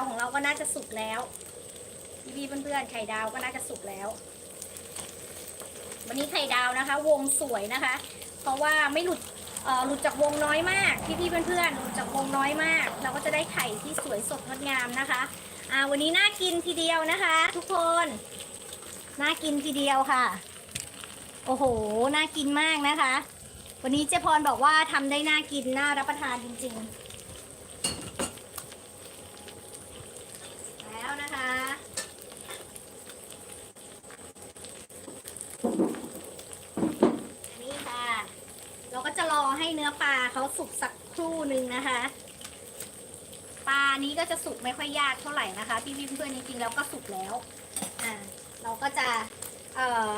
าวของเราก็น่าจะสุกแล้วพี่ๆเพื่อนๆไข่ดาวก็น่าจะสุกแล้ว วันนี้ไข่ดาวนะคะ วงสวยนะคะ เพราะว่าไม่หลุดหลุดจากวงน้อยมากพี่ๆเพื่อนๆหลุดจากวงน้อยมาก เราก็จะได้ไข่ที่สวยสดงดงามนะคะอ่าวันนี้น่ากินทีเดียวนะคะ ทุกคนน่ากินทีเดียวค่ะ โอ้โหน่ากินมากนะคะ วันนี้เจพรบอกว่าทำได้น่ากินน่ารับประทานจริง ๆ แล้วนะคะ นี่ค่ะ เราก็จะรอให้เนื้อปลาเขาสุกสักครู่หนึ่งนะคะ ปลานี้ก็จะสุกไม่ค่อยยากเท่าไหร่นะคะ พี่พี่เพื่อนจริงๆแล้วก็สุกแล้วอ่าเราก็จะเอ่อ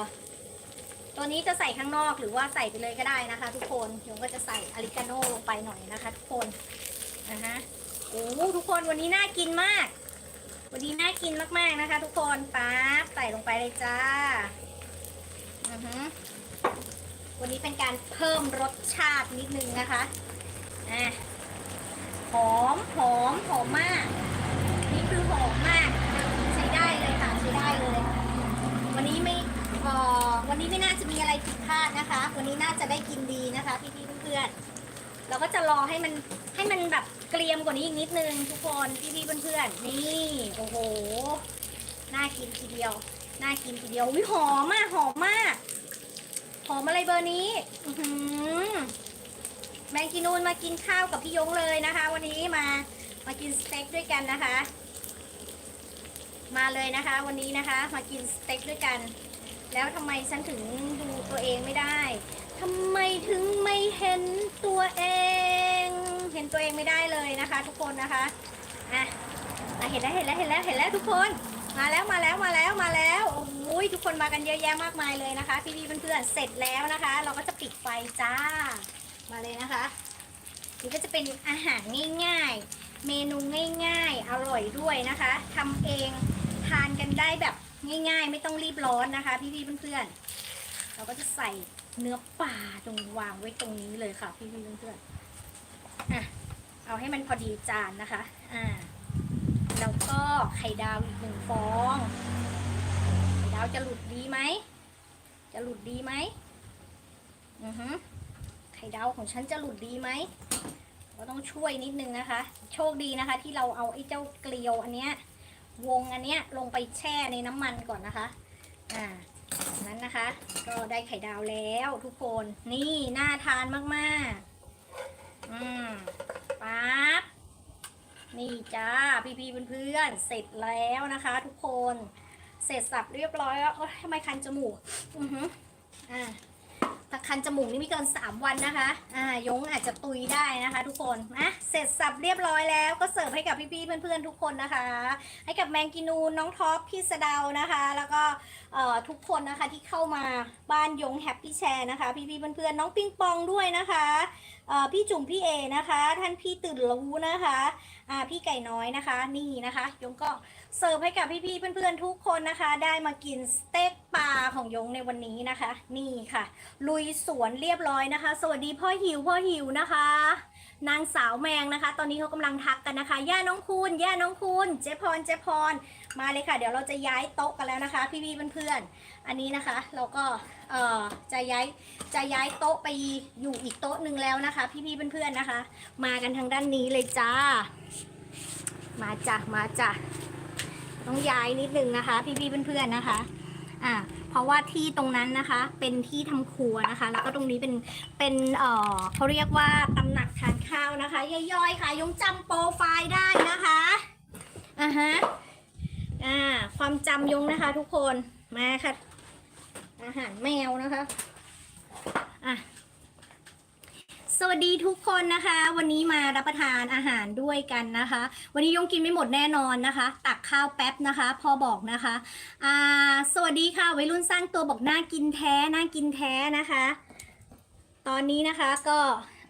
ตัวนี้จะใส่ข้างนอกหรือว่าใส่ไปเลยก็ได้นะคะ ทุกคนเดี๋ยวก็จะใส่อาริกาโน่ลงไปหน่อยนะคะ ทุกคนนะฮะโอ้ทุกคนวันนี้น่ากินมาก วันนี้น่ากินมากๆนะคะ ทุกคนปั๊บใส่ลงไปเลยจ้า เป็นการเพิ่มรสชาตินิดนึงนะคะอะหอมหอมหอมมาก นี่คือหอมมากใช้ได้เลยค่ะใช้ได้เลย วันนี้ไม่เอ่อวันนี้ไม่น่าจะมีอะไรผิดพลาดนะคะ วันนี้น่าจะได้กินดีนะคะพี่ๆเพื่อนๆเราก็จะรอให้มันให้มันแบบเกรียมกว่านี้อีกนิดนึงทุกคนพี่ๆเพื่อนๆนี่โอ้โหน่ากินทีเดียวน่ากินทีเดียววิหอมมากหอมมาก หอมอะไรเบอร์นี้อื้อหือแมงกินูนมากินข้าวกับพี่ยงเลยนะคะ วันนี้มามากินสเต็กด้วยกันนะคะ มาเลยนะคะ วันนี้นะคะ มากินสเต็กด้วยกัน แล้วทำไมฉันถึงดูตัวเองไม่ได้ทำไมถึงไม่เห็นตัวเอง เห็นตัวเองไม่ได้เลยนะคะ ทุกคนนะคะอะอะเห็นแล้วเห็นแล้วเห็นแล้วเห็นแล้วทุกคน มาแล้วมาแล้วมาแล้วมาแล้วโอ้ยทุกคนมากันเยอะแยะมากมายเลยนะคะ พี่ๆเพื่อนๆเสร็จแล้วนะคะ เราก็จะปิดไฟจ้า มาเลยนะคะนี่ก็จะเป็นอาหารง่ายๆ เมนูง่ายๆ อร่อยด้วยนะคะทำเองทานกันได้แบบง่ายๆ ไม่ต้องรีบร้อนนะคะ พี่ๆเพื่อนๆเราก็จะใส่เนื้อปลาตรงวางไว้ตรงนี้เลยค่ะ พี่ๆเพื่อนๆอะเอาให้มันพอดีจานนะคะ อ่า ไข่ดาวอีกหนึ่งฟอง ไข่ดาวจะหลุดดีไหม จะหลุดดีไหมอือฮึไข่ดาวของฉันจะหลุดดีไหมเราต้องช่วยนิดนึงนะคะ โชคดีนะคะ ที่เราเอาไอ้เจ้าเกลียวอันเนี้ยวงอันเนี้ยลงไปแช่ในน้ำมันก่อนนะคะ อ่า นั้นนะคะ ก็ได้ไข่ดาวแล้วทุกคน นี่น่าทานมาก ๆ อืมปั๊บ นี่จ้าพี่ๆเพื่อนๆเสร็จแล้วนะคะ ทุกคนเสร็จสับเรียบร้อยแล้วทำไมคันจมูกอือฮึอ่าถ้าคันจมูกนี่ไม่เกิน 3 วันนะคะ อ่ายงอาจจะตุยได้นะคะ ทุกคนนะเสร็จสับเรียบร้อยแล้วก็เสิร์ฟให้กับพี่ๆเพื่อนๆทุกคนนะคะ ให้กับแมงกินูน้องท็อปพี่สะเดานะคะ แล้วก็ ทุกคนนะคะที่เข้ามาบ้านยงแฮปปี้แชร์นะคะ พี่ๆเพื่อนๆน้องปิงปองด้วยนะคะพี่จุ๋มพี่เอนะคะ ท่านพี่ตื่นรู้นะคะพี่ไก่น้อยนะคะ นี่นะคะ ยงก็เสิร์ฟให้กับพี่ๆเพื่อนๆทุกคนนะคะ ได้มากินสเต็กปลาของยงในวันนี้นะคะ นี่ค่ะ ลุยสวนเรียบร้อยนะคะ สวัสดีพ่อหิวพ่อหิวนะคะ นางสาวแมงนะคะ ตอนนี้เขากำลังทักกันนะคะ ย่าน้องคุณย่าน้องคุณเจพรเจพรมาเลยค่ะ เดี๋ยวเราจะย้ายโต๊ะกันแล้วนะคะ พี่ๆเพื่อนๆอันนี้นะคะ เราก็เอ่อจะย้ายจะย้ายโต๊ะไปอยู่อีกโต๊ะหนึ่งแล้วนะคะ พี่ๆเพื่อนๆนะคะ มากันทางด้านนี้เลยจ้า มาจ้ะมาจ้ะต้องย้ายนิดนึงนะคะ พี่ๆเพื่อนๆนะคะ อ่าเพราะว่าที่ตรงนั้นนะคะ เป็นที่ทำครัวนะคะ แล้วก็ตรงนี้เป็นเป็นเอ่อเขาเรียกว่าตำหนักทานข้าวนะคะย่อยๆค่ะยงจำโปรไฟล์ได้นะคะอ่าฮะอ่าความจำยงนะคะ ทุกคนมาค่ะอาหารแมวนะคะอะ สวัสดีทุกคนนะคะ วันนี้มารับประทานอาหารด้วยกันนะคะ วันนี้ยงกินไม่หมดแน่นอนนะคะ ตักข้าวแป๊บนะคะ พอบอกนะคะอ่าสวัสดีค่ะวัยรุ่นสร้างตัวบอกน่ากินแท้น่ากินแท้นะคะ ตอนนี้นะคะก็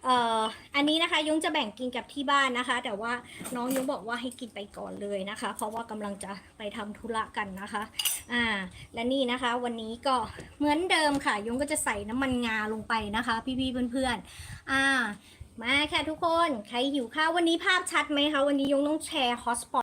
เอ่ออันนี้นะคะยงจะแบ่งกินกับที่บ้านนะคะ แต่ว่าน้องยงบอกว่าให้กินไปก่อนเลยนะคะ เพราะว่ากำลังจะไปทำธุระกันนะคะอ่าและนี่นะคะ วันนี้ก็เหมือนเดิมค่ะ ยงก็จะใส่น้ำมันงาลงไปนะคะ พี่ๆเพื่อนๆอ่ามาค่ะทุกคน ใครหิวข้าววันนี้ภาพชัดไหมคะวันนี้ยงต้องแชร์ฮอสปอต